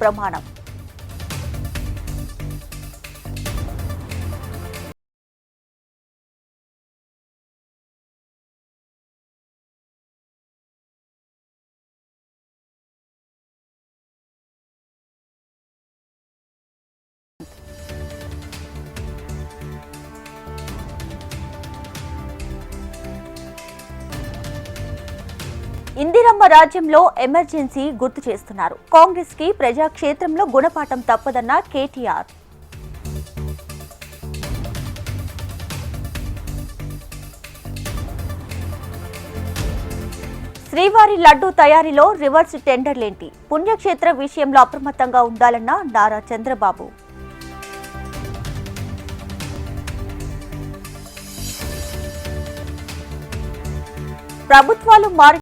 ప్రమాణం ఇందిరమ్మ రాజ్యంలో ఎమర్జెన్సీ గుర్తు చేస్తున్నారు. కాంగ్రెస్కి ప్రజాక్షేత్రంలో గుణపాఠం తప్పదన్న కేటీఆర్. శ్రీవారి లడ్డు తయారీలో రివర్స్ టెండర్లేంటి? పుణ్యక్షేత్ర విషయంలో అప్రమత్తంగా ఉండాలన్న నారా చంద్రబాబు. ప్రభుత్వాలు మారి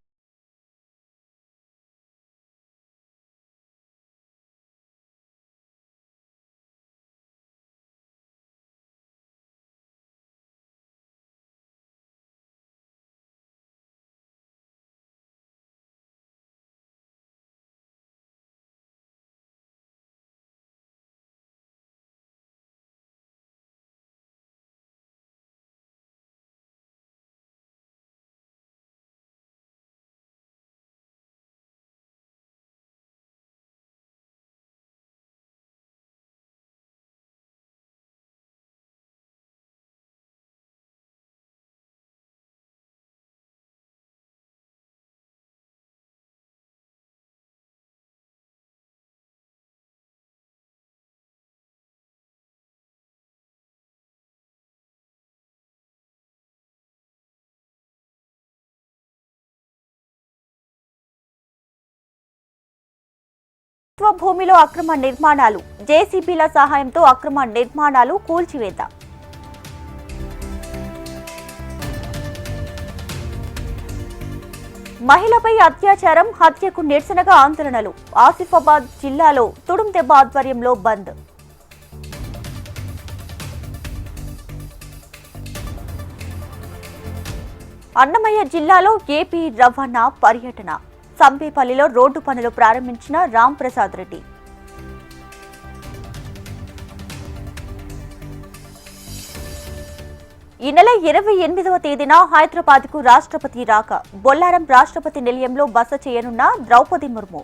ప్రభుత్వ భూమిలో అక్రమ నిర్మాణాలు. జేసీబీల సహాయంతో అక్రమ నిర్మాణాలు కూల్చివేత. మహిళపై అత్యాచారం హత్యకు నిరసనగా ఆందోళనలు. ఆసిఫాబాద్ జిల్లాలో తుడుం దెబ్బ ఆధ్వర్యంలో బంద్. అన్నమయ్య జిల్లాలో ఏపీ రవాణా పర్యటన. సంపేపల్లిలో రోడ్డు పనులు ప్రారంభించిన రామ్ ప్రసాద్ రెడ్డి. ఈ నెల ఇరవై ఎనిమిదవ తేదీన హైదరాబాద్కు రాష్ట్రపతి రాక. బొల్లారం రాష్ట్రపతి నిలయంలో బస చేయనున్న ద్రౌపది ముర్ము.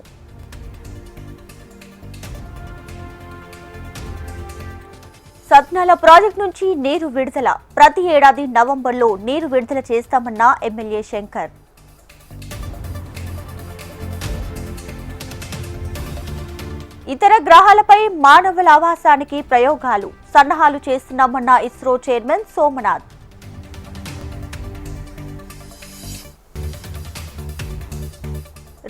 సత్నాల ప్రాజెక్టు నుంచి నీరు విడుదల. ప్రతి ఏడాది నవంబర్లో నీరు విడుదల చేస్తామన్న ఎమ్మెల్యే శంకర్. ఇతర గ్రహాలపై మానవుల ఆవాసానికి ప్రయోగాలు సన్నాహాలు చేస్తున్నామన్న ఇస్రో చైర్మన్ సోమనాథ్.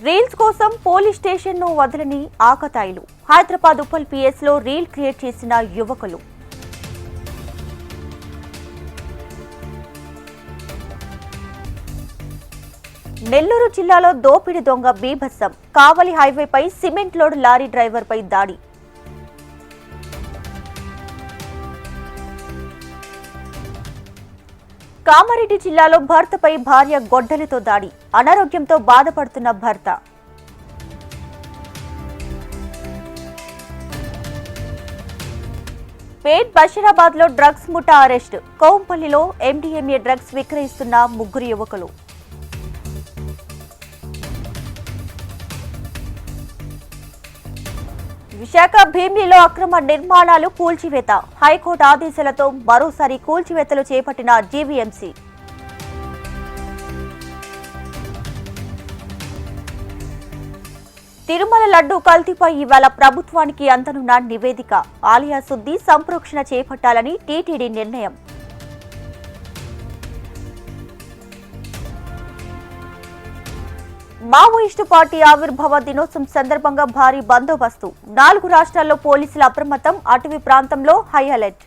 రీల్స్ కోసం పోలీస్ స్టేషన్ను వదలని ఆకతాయిలు. హైదరాబాద్ ఉప్పల్ పిఎస్లో రీల్ క్రియేట్ చేసిన యువకులు. నెల్లూరు జిల్లాలో దోపిడి దొంగ బీభత్సం. కావలి హైవేపై సిమెంట్ లోడ్ లారీ డ్రైవర్పై దాడి. కామారెడ్డి జిల్లాలో భర్తపై భార్య గొడ్డలితో దాడి. అనారోగ్యంతో బాధపడుతున్న భర్త. పేట్ బషీరాబాద్లో డ్రగ్స్ ముఠా అరెస్ట్. కౌంపల్లిలో ఎండిఎంఏ డ్రగ్స్ విక్రయిస్తున్న ముగ్గురు యువకులు. విశాఖ భీమిలిలో అక్రమ నిర్మాణాలు కూల్చివేత. హైకోర్టు ఆదేశాలతో మరోసారి కూల్చివేతలు చేపట్టిన జీవీఎంసీ. తిరుమల లడ్డు కల్తీపై ఇవాళ ప్రభుత్వానికి అందనున్న నివేదిక. ఆలయ శుద్ధి సంప్రోక్షణ చేపట్టాలని టీటీడీ నిర్ణయం. మావోయిస్టు పార్టీ ఆవిర్భావ దినోత్సవం సందర్భంగా భారీ బందోబస్తు. నాలుగు రాష్ట్రాల్లో పోలీసుల అప్రమత్తం అటవీ ప్రాంతంలో హై అలర్ట్.